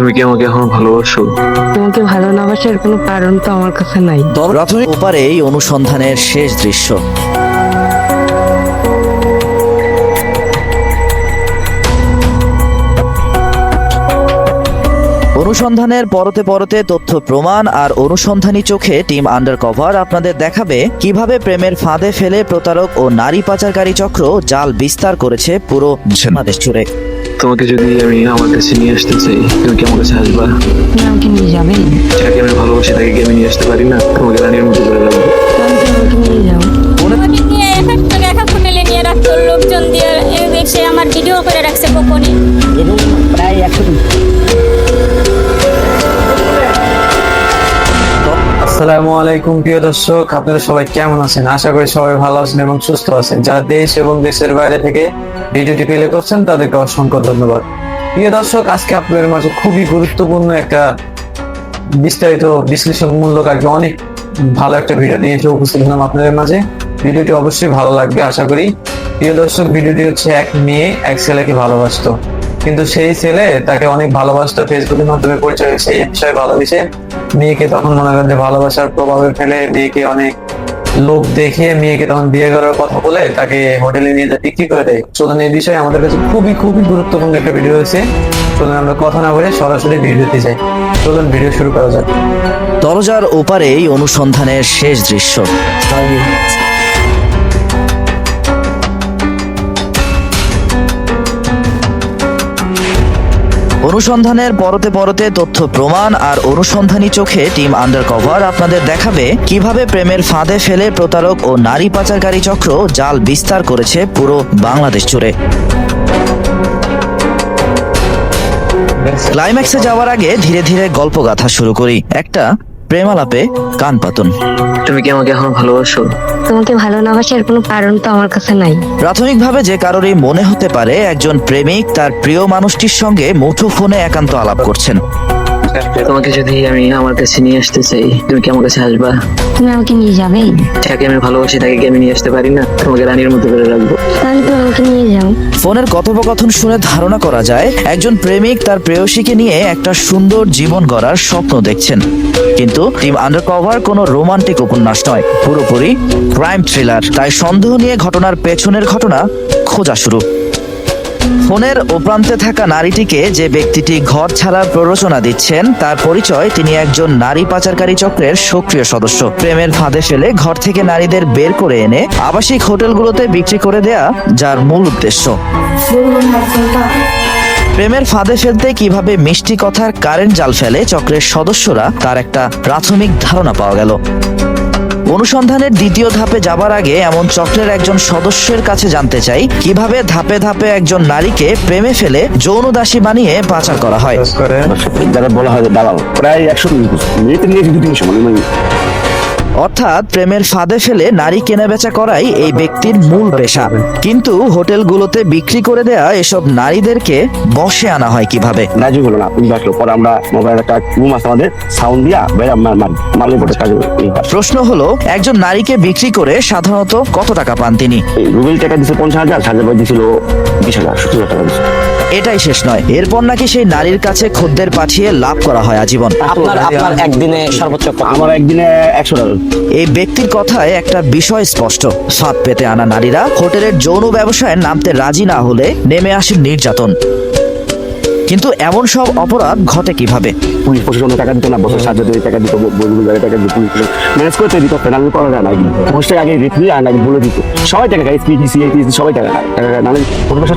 তুমি কি আমাকে এখন ভালোবাসো? তোমাকে ভালো না বাসার কোনো কারণ তো আমার কাছে নাই। রথনের ওপারেই অনুসন্ধানের শেষ দৃশ্য। অনুসন্ধানের পরতে পরতে তথ্য প্রমাণ আর অনুসন্ধানী চোখে টিম আন্ডার কভার আপনাদের দেখাবে কীভাবে প্রেমের ফাঁদে ফেলে প্রতারক ও নারী পাচারকারী চক্র জাল বিস্তার করেছে পুরো বাংলাদেশ জুড়ে। তোমাকে যদি আমি আমার কাছে নিয়ে আসতে চাই তুমি কি আমার কাছে আসবা? তুমি আমাকে নিয়ে যাবে? যাকে আমি ভালোবাসি তাকে কি আমি নিয়ে আসতে পারি না? তোমাকে রানীর মতো করে রাখব। লোকজন দিয়ে সে আমার ভিডিও করে রাখছে গোপনে আসসালামু আলাইকুম প্রিয় দর্শক। আপনারা সবাই কেমন আছেন? আশা করি সবাই ভালো আছেন এবং সুস্থ আছেন। যারা দেশ এবং দেশের বাইরে থেকে ভিডিওটি প্লে করছেন, তাদেরকে অসংখ্য ধন্যবাদ। প্রিয় দর্শক, আজকে আপনাদের মাঝে খুবই গুরুত্বপূর্ণ একটা বিস্তারিত বিশ্লেষণমূলক আর কি অনেক ভালো একটা ভিডিও নিয়ে এসে উপস্থিত হলাম আপনাদের মাঝে। ভিডিওটি অবশ্যই ভালো লাগবে, আশা করি। প্রিয় দর্শক, ভিডিওটি হচ্ছে এক মেয়ে এক ছেলেকে ভালোবাসতো। কিন্তু সেই ছেলে তাকে অনেক ভালোবাসতো, ফেসবুকের মাধ্যমে পরিচয় হয়েছে, এই বিষয়ে ভালোবেসে মেয়েকে তখন মনে করেন যে ভালোবাসার প্রভাবে ফেলে, মেয়েকে অনেক লোক দেখে মেয়েকে তখন বিয়ে করার কথা বলে তাকে হোটেলে নিয়ে যায়। বিক্রি করে দেয়। সুতরাং এই বিষয়ে আমাদের কাছে খুবই খুবই গুরুত্বপূর্ণ একটা ভিডিও হয়েছে চলুন আমরা কথা না বলে সরাসরি ভিডিওতে যাই। চলুন ভিডিও শুরু করা যাক। দরজার ওপারেই অনুসন্ধানের শেষ দৃশ্য। অনুসন্ধানের বড়তে বড়তে তথ্য প্রমাণ আর অনুসন্ধানী চোখে টিম আন্ডার কভার আপনাদের দেখাবে কীভাবে প্রেমের ফাঁদে ফেলে প্রতারক ও নারী পাচারকারী চক্র জাল বিস্তার করেছে পুরো বাংলাদেশ জুড়ে। ক্লাইম্যাক্সে যাওয়ার আগে ধীরে ধীরে গল্পগাথা শুরু করি। একটা প্রেমালাপে কান পাতুন। তুমি কি আমাকে এখন ভালোবাসো? তোমাকে ভালো না বাসার কোনো কারণ তো আমার কাছে নাই। প্রাথমিকভাবে যে কারোরই মনে হতে পারে একজন প্রেমিক তার প্রিয় মানুষটির সঙ্গে মুঠো ফোনে একান্ত আলাপ করছেন। তোমাকে যদি আমি আমার কাছে নিয়ে আসতে চাই তুমি কি আমার কাছে আসবা? তুমি আমাকে নিয়ে যাবে? যাকে আমি ভালোবাসি তাকে কি আমি নিয়ে আসতে পারি না? তোমাকে রানীর মতো করে রাখব। তাহলে তুমি আমাকে নিয়ে যাও। ফোনের কথোপকথন শুনে ধারণা করা যায় একজন প্রেমিক তার প্রেয়সীকে নিয়ে একটা সুন্দর জীবন গড়ার স্বপ্ন দেখছেন। কিন্তু টিম আন্ডারকভার কোনো রোমান্টিক উপন্যাস নয় পুরোপুরি ক্রাইম থ্রিলার। তাই সন্দেহ নিয়ে ঘটনার পেছনের ঘটনা খোঁজা শুরু। ফোনের ওপ্রান্তে থাকা নারীটিকে যে ব্যক্তিটি ঘর ছাড়ার প্ররোচনা দিচ্ছেন, তার পরিচয় তিনি একজন নারী পাচারকারী চক্রের সক্রিয় সদস্য। প্রেমের ফাঁদে ফেলে ঘর থেকে নারীদের বের করে এনে আবাসিক হোটেলগুলোতে বিক্রি করে দেয়া যার মূল উদ্দেশ্য। প্রেমের ফাঁদে ফেলতে কীভাবে মিষ্টি কথার কারেন্ট জাল ফেলে চক্রের সদস্যরা, তার একটা প্রাথমিক ধারণা পাওয়া গেল। অনুসন্ধানের দ্বিতীয় ধাপে যাবার আগে এমন চক্রের একজন সদস্যের কাছে জানতে চাই কীভাবে ধাপে ধাপে একজন নারীকে প্রেমে ফেলে যৌন দাসী বানিয়ে পাচার করা হয়। যারা বলা হয় দালাল। প্রায় একশো মিনিট দু তিনশো মানে অর্থাৎ প্রেমের ফাঁদে ফেলে নারী কেনাবেচা করাই এই ব্যক্তির মূল পেশা। কিন্তু হোটেলগুলোতে বিক্রি করে দেয়া এসব নারীদেরকে বসে আনা হয় কীভাবে? রাজি হলো না তুমি পরে আমরা মোবাইল একটা রুম আছে আমাদের সাউন্ড দিয়া মারলে পরে কাজ প্রশ্ন হলো একজন নারীকে বিক্রি করে সাধারণত কত টাকা পান তিনি? রুবেল টাকা দিছে পঞ্চাশ হাজার পর দিছিল বিশ হাজার সত্তর হাজার টাকা দিছে। এটাই শেষ নয়। এরপর নাকি সেই নারীর কাছে খদ্দের পাঠিয়ে লাভ করা হয় আজীবন। আপনার আপনার একদিনে সর্বোচ্চ আমার একদিনে একশো ডলার। এই ব্যক্তির কথায় একটা বিষয় স্পষ্ট। স্বাদ পেতে আনা নারীরা হোটেলের যৌন ব্যবসায় নামতে রাজি না হলে নেমে আসে নির্যাতন। কিন্তু এমন সব অপরাধ ঘটে কীভাবে? পুলিশ প্রশাসনের টাকা দিত না বছর সাত হাজার টাকা দিত বইগুলো যারা টাকা দিত পুলিশ ম্যানেজ করতে দিত ফেনাল করা যায় না ঘুষ টাকা আগে রেফারি আর নাকি বলে দিত। সবাই টাকা খায় এসপিডিসি এইটিসি সবাই টাকা খায় টাকা খায় নাহলে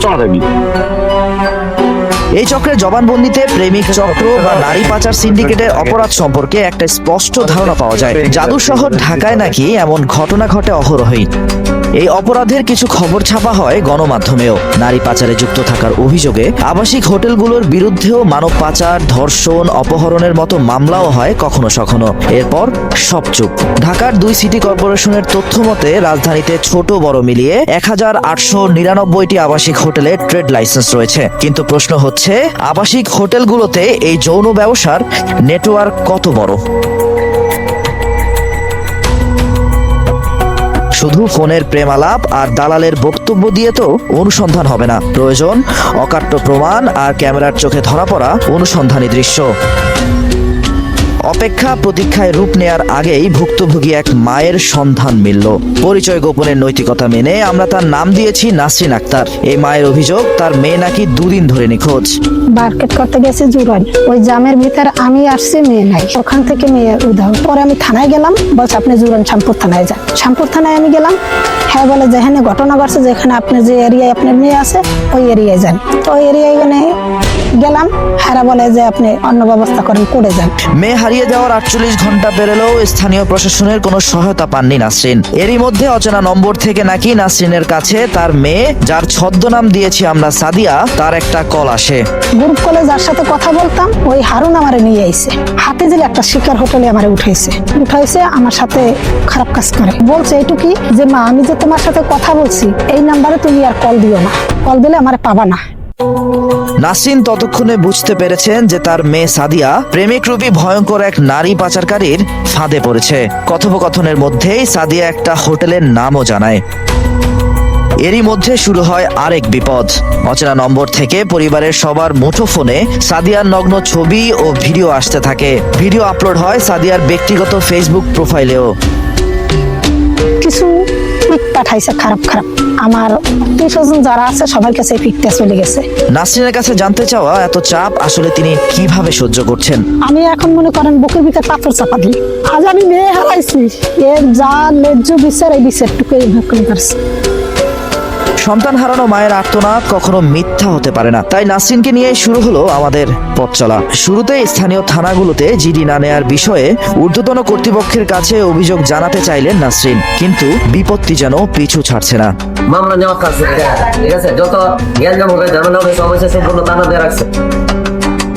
চলা থাকবি এই চক্রের জবানবন্দিতে প্রেমিক চক্র বা নারী পাচার সিন্ডিকেটের অপরাধ সম্পর্কে একটা স্পষ্ট ধারণা পাওয়া যায়। জাদু শহর ঢাকায় নাকি এমন ঘটনা ঘটে অহরহই। এই অপরাধের কিছু খবর ছাপা হয় গণমাধ্যমেও। নারী পাচারে যুক্ত থাকার অভিযোগে আবাসিক হোটেলগুলোর বিরুদ্ধেও মানব পাচার, ধর্ষণ, অপহরণের মতো মামলাও হয় কখনো সখনো। এরপর সব চুপ। ঢাকার দুই সিটি কর্পোরেশনের তথ্য মতে রাজধানীতে ছোট বড় মিলিয়ে এক হাজার আটশো নিরানব্বইটি আবাসিক হোটেলে ট্রেড লাইসেন্স রয়েছে। কিন্তু প্রশ্ন হচ্ছে, আবাসিক হোটেলগুলোতে এই যৌন ব্যবসার নেটওয়ার্ক কত বড়? শুধু ফোনের প্রেমালাপ আর দালালের বক্তব্য দিয়ে তো অনুসন্ধান হবে না। প্রয়োজন অকাট্য প্রমাণ আর ক্যামেরার চোখে ধরা পড়া অনুসন্ধানী দৃশ্য। অপেক্ষা প্রতীক্ষায় রূপ নেয়ার আগেই ভুক্তভোগী এক মায়ের সন্ধান মিলল। পরিচয় গোপনের নৈতিকতা মেনে আমরা তার নাম দিয়েছি নাসরিন আক্তার। এই মায়ের অভিযোগ তার মেয়ে নাকি দুদিন ধরে নিখোঁজ। মার্কেট করতে গেছে জুরান। ওই জামের ভিতর আমি আসছি মেয়ে নাই। ওখান থেকে মেয়ে উধাও। পরে আমি থানায় গেলাম। বলছে, আপনি জুরান শ্যামপুর থানায় যান। শ্যামপুর থানায় আমি গেলাম। হ্যাঁ বলে যেখানে ঘটনা ঘটছে যেখানে আপনি যে এরিয়ায় আপনার মেয়ে আছে ওই এরিয়ায় যান। তো ওই এরিয়ায় মানে গেলাম হ্যাঁ বলে যে আপনি অন্য ব্যবস্থা করেন করে যান। মেয়ে হারিয়ে যাওয়ার আটচল্লিশ ঘণ্টা পেরেলেও স্থানীয় প্রশাসনের কোনো সহায়তা পাননি নাসরিন। এরই মধ্যে অচেনা নম্বর থেকে নাকি নাসরিনের কাছে তার মেয়ে যার ছদ্মনাম দিয়েছি আমরা সাদিয়া তার একটা কল আসে। গ্রুপ কলে যার সাথে কথা বলতাম ওই হারুন আমারে নিয়ে আইছে। হাতে দিলে একটা শিকার হোটেলে আমারে উঠাইছে। উঠাইছে আমার সাথে খারাপ কাজ করে। বলছে এইটুকি যে মা আমি যে তোমার সাথে কথা বলছি এই নাম্বারে তুমি আর কল দিও না। কল দিলে আমারে পাবা না। নাসরিন ততক্ষণে বুঝতে পেরেছেন যে তার মেয়ে সাদিয়া প্রেমিক রূপী ভয়ঙ্কর এক নারী পাচারকারীর ফাঁদে পড়েছে। কথোপকথনের মধ্যেই সাদিয়া একটা হোটেলের নামও জানায়। এরই মধ্যে শুরু হয় আরেক বিপদ। অচেনা নম্বর থেকে পরিবারের সবার মুঠো ফোনে সাদিয়ার নগ্ন ছবি ও ভিডিও আসতে থাকে। ভিডিও আপলোড হয় সাদিয়ার ব্যক্তিগত ফেসবুক প্রোফাইলেও। কিছু পাঠাইছে খারাপ খারাপ। আমার আত্মীয়স্বজন যারা আছে সবার কাছে ফিরতে চলে গেছে। নাসরিনের কাছে জানতে চাওয়া এত চাপ আসলে তিনি কীভাবে সহ্য করছেন? আমি এখন মনে করেন বুকের ভিতরে পাথর চাপা দিই। আজ আমি মেয়ে হারাইছি। এর যা ন্যায্য বিচার এই বিচারটুকু এইভাবে করে পারছি। সন্তান হারানো মায়ের আর্তনাদ কখনো মিথ্যা হতে পারে না। তাই নাসরিনকে নিয়ে শুরু হলো আমাদের পথ চলা। শুরুতে স্থানীয় থানাগুলোতে জিডি না নেয়ার বিষয়ে ঊর্ধ্বতন কর্তৃপক্ষের কাছে অভিযোগ জানাতে চাইলেন নাসরিন। কিন্তু বিপত্তি যেন পিছু ছাড়ছে না। মামলা নেওয়ার কাজ ঠিক আছে? যত হবে ঝামেলা হবে সব দিয়ে রাখছে।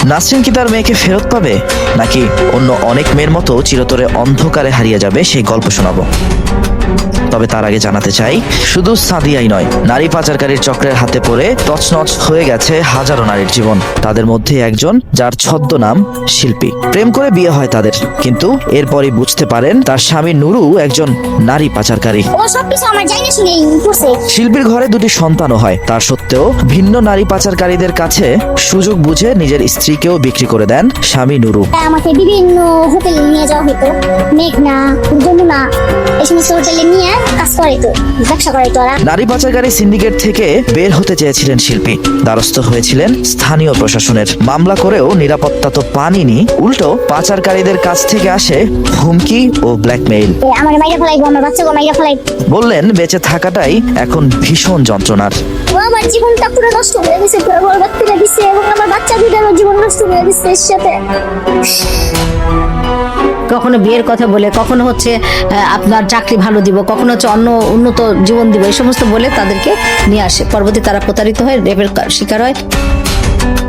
নাসরিন কি তার মেয়েকে ফেরত পাবে? নাকি অন্য অনেক মেয়ের মতো চিরতরে অন্ধকারে হারিয়ে যাবে? সেই গল্প শোনাবো। তবে তার আগে জানাতে চাই শুধু সাদিয়াই নয় নারী পাচারকারীর চক্রের হাতে পড়ে তছনছ হয়ে গেছে হাজারো নারীর জীবন। তাদের মধ্যে একজন যার ছদ্মনাম শিল্পী। প্রেম করে বিয়ে হয় তাদের কিন্তু এরপরই বুঝতে পারেন তার স্বামী নুরু একজন নারী পাচারকারী। শিল্পীর ঘরে দুটি সন্তানও হয় তার সত্ত্বেও ভিন্ন নারী পাচারকারীদের কাছে সুযোগ বুঝে নিজের স্ত্রীকেও বিক্রি করে দেন স্বামী নুরু। আমাকে বিভিন্ন হোটেলে নিয়ে যাওয়া হতো। মেঘনা যমুনা এই সমস্ত হোটেলে নিয়ে কাজ করে তো ব্যবসা করে তো নারী পাচারকারী সিন্ডিকেট থেকে বের হতে চেয়েছিলেন শিল্পী। দ্বারস্থ হয়েছিলেন স্থানীয় প্রশাসনের। মামলা করেও নিরাপত্তা তো পানিনি। উল্টো পাচারকারীদের কাছ থেকে আসে হুমকি ও ব্ল্যাকমেইল। আমার মাইরা ফেলাইবো আমার বাচ্চাকে মাইরা ফেলাইবো। বললেন বেঁচে থাকাটাই এখন ভীষণ যন্ত্রণার। আমার জীবনটা পুরো নষ্ট করে দিছে পুরো বরবাদ করে দিছে এবং আমার বাচ্চা দুটারও জীবন নষ্ট করে দিচ্ছে এর সাথে। কখনো বিয়ের কথা বলে, কখনো হচ্ছে আপনার চাকরি ভালো দিব, কখনো হচ্ছে অন্য, উন্নত জীবন দিব, এই সমস্ত বলে তাদেরকে নিয়ে আসে। পরবর্তী তারা প্রতারিত হয় রেপের শিকার হয়।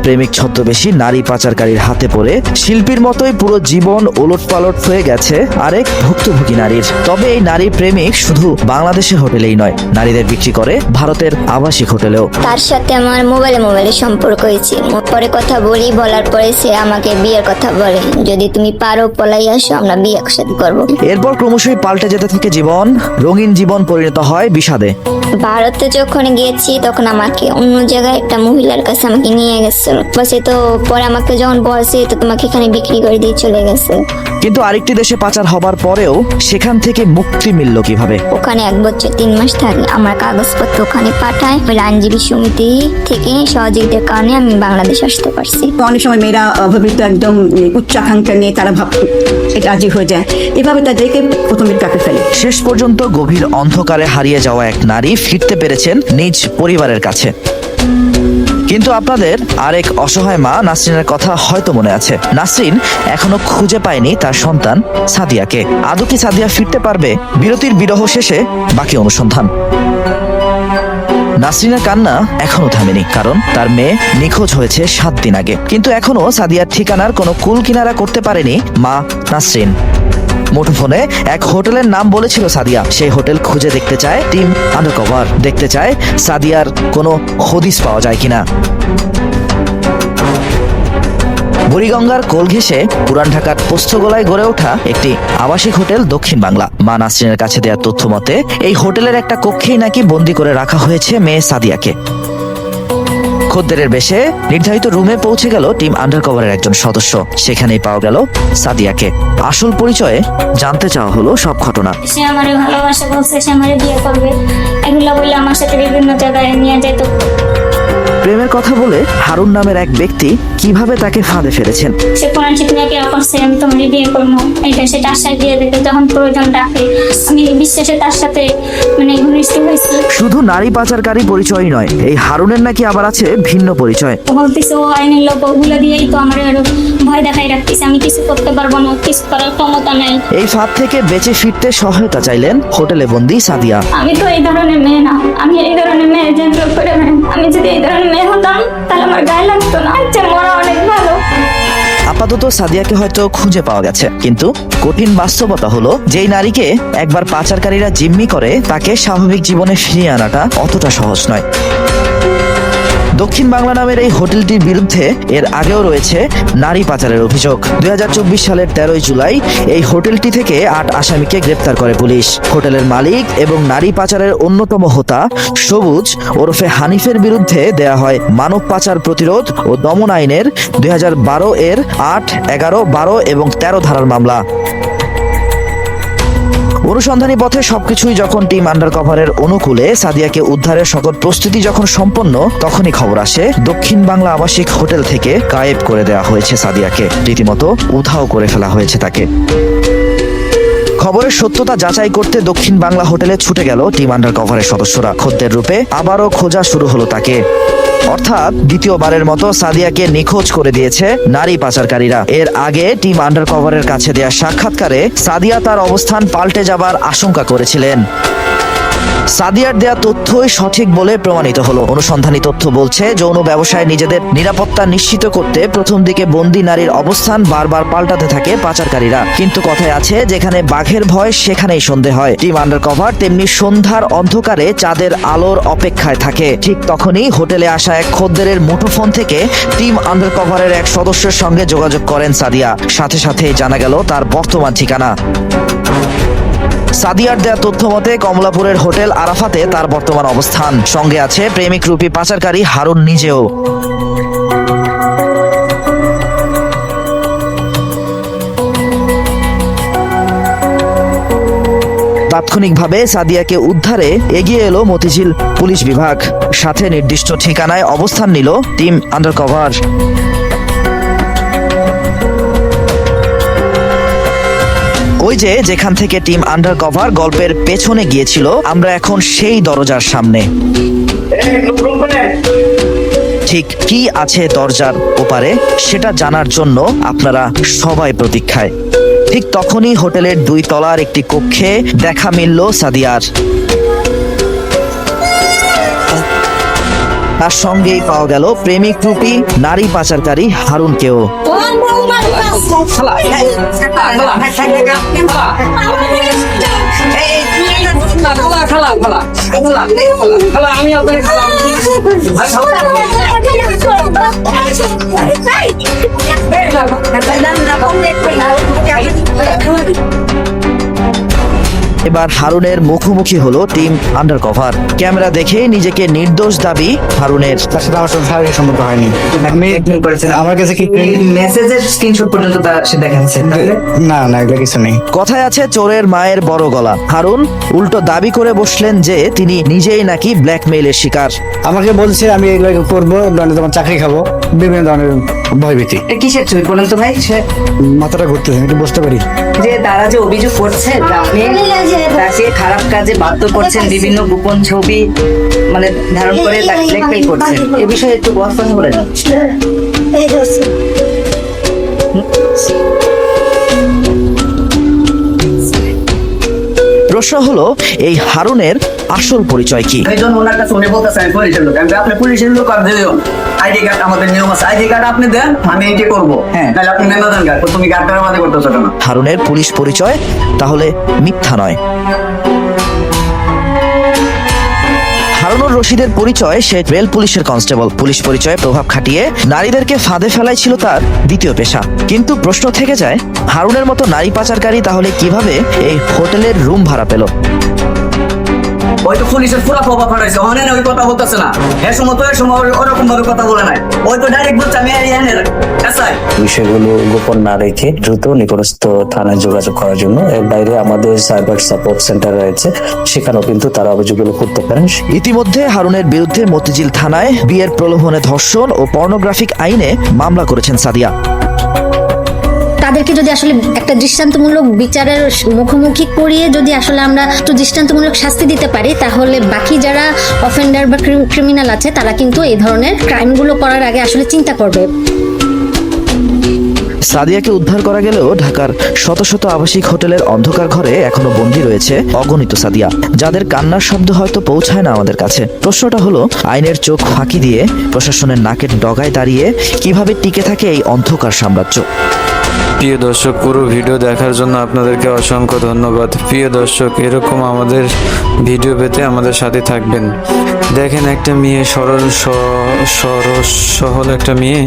প্রেমিক ছদ্মবেশী নারী পাচারকারীর হাতে পড়ে শিল্পীর মতোই পুরো জীবন ওলট পালট হয়ে গেছে আরেক ভুক্তভোগী নারীর। তবে এই নারী প্রেমিক শুধু বাংলাদেশের হোটেলেই নয় নারীদের বিক্রি করে ভারতের আবাসিক হোটেলেও। তার সাথে আমার মোবাইলে মোবাইলে সম্পর্ক হয়েছে। পরে কথা বলি বলার পরে সে আমাকে বিয়ের কথা বলে। যদি তুমি পারো পলাই আসো আমরা বিয়ে একসাথে করব। এরপর ক্রমশই পাল্টে যেতে থাকে জীবন রঙিন জীবন পরিণত হয় বিষাদে। ভারতে যখন গিয়েছি তখন আমাকে অন্য জায়গায় একটা মহিলার কাছে আমাকে নিয়ে গেছিল। বসে তো পরে আমাকে যখন বলছে তো তোমাকে এখানে বিক্রি করে দিয়ে চলে গেছে। কিন্তু আরেকটি দেশে পাচার হবার পরেও সেখান থেকে মুক্তি মিলল কীভাবে? ওখানে এক বছর তিন মাস থাকি আমার কাগজপত্র ওখানে পাঠায় ওই আইনজীবী সমিতি থেকে সহযোগিতার কারণে আমি বাংলাদেশ আসতে পারছি। অনেক সময় মেয়েরা অভাবিত একদম উচ্চ আকাঙ্ক্ষা নিয়ে তারা ভাব রাজি হয়ে যায়। এভাবে তাদেরকে প্রথমে কাপে ফেলে। শেষ পর্যন্ত গভীর অন্ধকারে হারিয়ে যাওয়া এক নারী ফিরতে পেরেছেন নিজ পরিবারের কাছে। কিন্তু আপনাদের আরেক অসহায় মা নাসরিনের কথা হয়তো মনে আছে। নাসরিন এখনও খুঁজে পায়নি তার সন্তান সাদিয়াকে। আদৌ কি সাদিয়া ফিরতে পারবে বিরতির বিরহ শেষে বাকি অনুসন্ধান? নাসরিনের কান্না এখনও থামেনি, কারণ তার মেয়ে নিখোঁজ হয়েছে সাত দিন আগে। কিন্তু এখনও সাদিয়ার ঠিকানার কোনো কুল কিনারা করতে পারেনি মা নাসরিন। মুঠোফোনে এক হোটেলের নাম বলেছিল সাদিয়া। সেই হোটেল খুঁজে দেখতে চায় টিম আন্ডারকভার দেখতে চায় সাদিয়ার কোনো হদিস পাওয়া যায় কিনা। বুড়িগঙ্গার কোল ঘেঁষে পুরান ঢাকার পোস্তগোলায় গড়ে ওঠা একটি আবাসিক হোটেল দক্ষিণ বাংলা। মা নাসরিনের কাছে দেওয়া তথ্য মতে, এই হোটেলের একটা কক্ষেই নাকি বন্দি করে রাখা হয়েছে মেয়ে সাদিয়াকে। খদ্দেরের বেশে নির্ধারিত রুমে পৌঁছে গেল টিম আন্ডার কভারের একজন সদস্য। সেখানেই পাওয়া গেল সাদিয়াকে। আসল পরিচয়ে জানতে চাওয়া হলো সব ঘটনা। সে আমারে ভালোবাসে বলছে, সে আমারে বিয়ে করবে। এগুলো বলে আমার সাথে বিভিন্ন জায়গায় নিয়ে যেত প্রেমের কথা বলে হারুন নামের এক ব্যক্তি কীভাবে তাকে ফাঁদে ফেলেছেন? সে কোরআন শিখনে কে করছে আমি তোমার বিয়ে করব। এটা সেটা আশ্বাস দিয়ে দিতে যখন প্রয়োজন ডাকে আমি বিশ্বাসে তার সাথে মানে ঘনিষ্ঠ হয়েছি। শুধু নারী পাচারকারী পরিচয় নয় এই হারুনের নাকি আবার আছে ভিন্ন পরিচয়। বলতেছে ও আইনের লোক ওগুলো দিয়েই তো আমার আরও ভয় দেখাই রাখতেছে। আমি কিছু করতে পারব না কিছু করার ক্ষমতা নাই। এই ফাঁদ থেকে বেঁচে ফিরতে সহায়তা চাইলেন হোটেলে বন্দি সাদিয়া। আমি তো এই ধরনের মেয়ে না। আমি এই ধরনের মেয়ে যে করে। আমি যদি এই ধরনের মেয়ে হতাম তাহলে আমার গায়ে লাগতো না। আচ্ছা মরা অনেক ভালো। আপাতত সাদিয়াকে হয়তো খুঁজে পাওয়া গেছে, কিন্তু কঠিন বাস্তবতা হলো, যেই নারীকে একবার পাচারকারীরা জিম্মি করে, তাকে স্বাভাবিক জীবনে ফিরিয়ে আনাটা অতটা সহজ নয়। দক্ষিণ বাংলা নামের এই হোটেলটির বিরুদ্ধে এর আগেও রয়েছে নারী পাচারের অভিযোগ। দুই হাজার চব্বিশ সালের তেরোই জুলাই এই হোটেলটি থেকে আট আসামিকে গ্রেপ্তার করে পুলিশ। হোটেলের মালিক এবং নারী পাচারের অন্যতম হোতা সবুজ ওরফে হানিফের বিরুদ্ধে দেয়া হয় মানব পাচার প্রতিরোধ ও দমন আইনের দুই হাজার বারো এর আট, এগারো, বারো এবং তেরো ধারার মামলা। অনুসন্ধানী পথে সবকিছুই যখন টিম আন্ডার কভারের অনুকূলে সাদিয়াকে উদ্ধারের সকল প্রস্তুতি যখন সম্পন্ন, তখনই খবর আসে, দক্ষিণ বাংলা আবাসিক হোটেল থেকে গায়েব করে দেওয়া হয়েছে সাদিয়াকে। রীতিমতো উধাও করে ফেলা হয়েছে তাকে। খবরের সত্যতা যাচাই করতে দক্ষিণ বাংলা হোটেলে ছুটে গেল টিম আন্ডার কভারের সদস্যরা। খদ্দের রূপে আবারও খোঁজা শুরু হলো তাকে। অর্থাৎ দ্বিতীয়বারের মতো সাদিয়াকে নিখোঁজ করে দিয়েছে নারী পাচারকারীরা। এর আগে টিম আন্ডার কভারের কাছে দেয়া সাক্ষাৎকারে সাদিয়া তার অবস্থান পাল্টে যাবার আশঙ্কা করেছিলেন। সাদিয়ার দেয়া তথ্যই সঠিক বলে প্রমাণিত হলো। অনুসন্ধানী তথ্য বলছে, যৌন ব্যবসায় নিজেদের নিরাপত্তা নিশ্চিত করতে প্রথম দিকে বন্দি নারীর অবস্থান বারবার পাল্টাতে থাকে পাচারকারীরা। কিন্তু কথায় আছে, যেখানে বাঘের ভয় সেখানেই সন্ধে হয়। টিম আন্ডার কভার তেমনি সন্ধ্যার অন্ধকারে চাঁদের আলোর অপেক্ষায় থাকে। ঠিক তখনই হোটেলে আসা এক খদ্দেরের মুঠোফোন থেকে টিম আন্ডার কভারের এক সদস্যের সঙ্গে যোগাযোগ করেন সাদিয়া। সাথে সাথে জানা গেল তার বর্তমান ঠিকানা। সাদিয়ার দেয়া তথ্য মতে, কমলাপুরের হোটেল আরাফাতে তার বর্তমান অবস্থান। সঙ্গে আছে প্রেমিক রূপী পাচারকারী হারুন নিজেও। তাৎক্ষণিকভাবে সাদিয়াকে উদ্ধারে এগিয়ে এলো মতিঝিল পুলিশ বিভাগ। সাথে নির্দিষ্ট ঠিকানায় অবস্থান নিল টিম আন্ডারকভার। ওই যে যেখান থেকে টিম আন্ডার কভার গল্পের পেছনে গিয়েছিল, আমরা এখন সেই দরজার সামনে। ঠিক কি আছে দরজার ওপারে, সেটা জানার জন্য আপনারা সবাই প্রতীক্ষায়। ঠিক তখনই হোটেলের দুই তলার একটি কক্ষে দেখা মিলল সাদিয়ার। তার সঙ্গেই পাওয়া গেল প্রেমিক রূপী নারী পাচারকারী হারুনকেও এবার হারুনের মুখোমুখি হলো টিম আন্ডার কভার ক্যামেরা দেখে নিজেকে নির্দোষ দাবি হারুনের। তার সাথে আমার সাথে শারীরিক সম্পর্ক হয়নি। আমি আমার কাছে কি মেসেজের স্ক্রিনশট পর্যন্ত তার সে দেখাচ্ছে না? না এগুলো কিছু নেই। কথায় আছে চোরের মায়ের বড় গলা। হারুন উল্টো দাবি করে বসলেন যে তিনি নিজেই নাকি ব্ল্যাকমেইলের শিকার। আমাকে বলছে আমি এগুলো করব তোমার চাকরি খাব। বিভিন্ন ধরনের ভয়ভীতি। কিসের ছবি বলেন তো ভাই? সে মাথাটা ঘুরতেছে আমি একটু বুঝতে পারি। যে তারা যে অভিযোগ করছে আপনি তাকে খারাপ কাজে বাধ্য করছেন বিভিন্ন গোপন ছবি মানে ধারণ করে তাকে করছেন। এ বিষয়ে একটু কথা বলেন প্রশ্ন হলো এই হারুনের আসল পরিচয় কি? এই ওনার কাছে উনি বলতেছে আমি পুলিশের লোক আমি আপনি পুলিশের লোক আর দিও আইডি কার্ড আমাদের নিয়ম আছে আইডি কার্ড আপনি দেন আমি এইটি করব। হ্যাঁ। তাহলে আপনি মেম্বার দেন কার্ড তুমি কার্ডটার মাঝে করতেছো কেন? হারুনের পুলিশ পরিচয় তাহলে মিথ্যা নয়। হারুন হারুনুর রশিদের পরিচয় সে রেল পুলিশের কনস্টেবল। পুলিশ পরিচয়ে প্রভাব খাটিয়ে নারীদেরকে ফাঁদে ফেলাই ছিল তার দ্বিতীয় পেশা। কিন্তু প্রশ্ন থেকে যায় হারুনের মতো নারী পাচারকারী তাহলে কীভাবে এই হোটেলের রুম ভাড়া পেল? ওই তো পুলিশের পুরা প্রভাব ওখানে ওই কথা বলতেছে না। এ সময় তো এ সময় ওরকম ভাবে কথা বলে নাই। ওই তো ডাইরেক্ট বলছে আমি বিষয়গুলো গোপন না রেখে দ্রুত নিকটস্থ থানায় যোগাযোগ করার জন্য এর বাইরে আমাদের সাইবার সাপোর্ট সেন্টার রয়েছে। সেখানেও কিন্তু তারা অভিযোগগুলো করতে পারেন। ইতিমধ্যে হারুনের বিরুদ্ধে মতিঝিল থানায় বিয়ের প্রলোভনে ধর্ষণ ও পর্নোগ্রাফিক আইনে মামলা করেছেন সাদিয়া। তাদেরকে যদি আসলে একটা দৃষ্টান্তমূলক বিচারের মুখোমুখি করিয়ে যদি আসলে আমরা একটু দৃষ্টান্তমূলক শাস্তি দিতে পারি, তাহলে বাকি যারা অফেন্ডার বা ক্রিমিনাল আছে, তারা কিন্তু এই ধরনের ক্রাইমগুলো করার আগে আসলে চিন্তা করবে। সাদিয়াকে উদ্ধার করা গেলেও ঢাকার শত শত আবাসিক হোটেলের অন্ধকার ঘরে এখনও বন্দী রয়েছে অগণিত সাদিয়া, যাদের কান্নার শব্দ হয়তো পৌঁছায় না আমাদের কাছে। প্রশ্নটা হলো, আইনের চোখ ফাঁকি দিয়ে প্রশাসনের নাকের ডগায় দাঁড়িয়ে কীভাবে টিকে থাকে এই অন্ধকার সাম্রাজ্য? প্রিয় দর্শক, পুরো ভিডিও দেখার জন্য আপনাদেরকে অসংখ্য ধন্যবাদ। প্রিয় দর্শক, এরকম আমাদের ভিডিও পেতে আমাদের সাথে থাকবেন। দেখেন একটা মেয়ে, সরল সরস সহল একটা মেয়ে।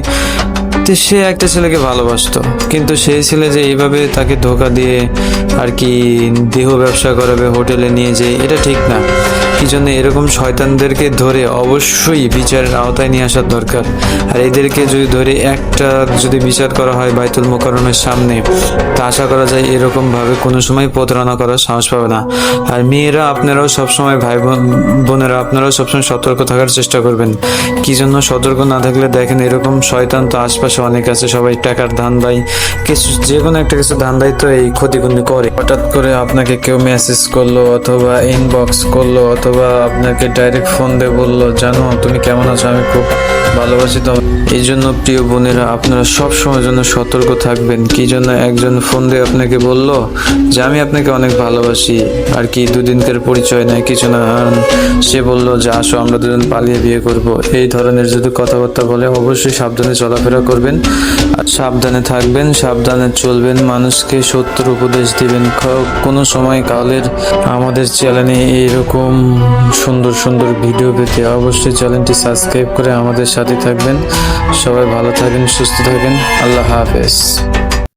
তো সে একটা ছেলেকে ভালোবাসতো। কিন্তু সেই ছেলে যে এইভাবে তাকে ধোকা দিয়ে আর কি দেহ ব্যবসা করাবে, হোটেলে নিয়ে যে এটা ঠিক না। কি জন্য এরকম শয়তানদেরকে ধরে? অবশ্যই বিচারের আওতায় নিয়ে আসার দরকার। আর এদেরকে যদি ধরে একটা যদি বিচার করা হয় বাইতুল মোকাররমের সামনে, তা আশা করা যায় এরকমভাবে কোনো সময় প্রতারণা করার সাহস পাবে না। আর মেয়েরা আপনারাও সবসময় ভাই বোন, বোনেরা আপনারাও সবসময় সতর্ক থাকার চেষ্টা করবেন। কি জন্য সতর্ক না থাকলে দেখেন এরকম শয়তান তো আশপাশে অনেক আছে, সবাই টাকার ধান দেয়। কিছু, যে কোনো একটা কিছু ধান দেয় তো এই ক্ষতিগুলি করে। হঠাৎ করে আপনাকে কেউ মেসেজ করল অথবা ইনবক্স করল অথবা আপনাকে ডাইরেক্ট ফোন দিয়ে বলল, জানো, তুমি কেমন আছো? আমি খুব ভালোবাসি তো এই জন্য প্রিয় বোনেরা, আপনারা সব সময় জন্য সতর্ক থাকবেন। কি জন্য একজন ফোন দিয়ে আপনাকে বলল যে, আমি আপনাকে অনেক ভালোবাসি। আর কি, দুদিনকার পরিচয় নেই, কিছু না। সে বলল যে, আসো, আমরা দুজন পালিয়ে বিয়ে করব। এই ধরনের যদি কথাবার্তা বলে, অবশ্যই সাবধানে চলাফেরা করবেন। আর সাবধানে থাকবেন, সাবধানে চলবেন। মানুষকে সত্যের উপদেশ দিবেন। কোনো সময় কালের আমাদের চ্যানেলে এইরকম সুন্দর সুন্দর ভিডিও পেতে অবশ্যই চ্যানেলটি সাবস্ক্রাইব করে আমাদের সাথে থাকবেন। সবাই ভালো থাকেন সুস্থ থাকেন আল্লাহ হাফেজ।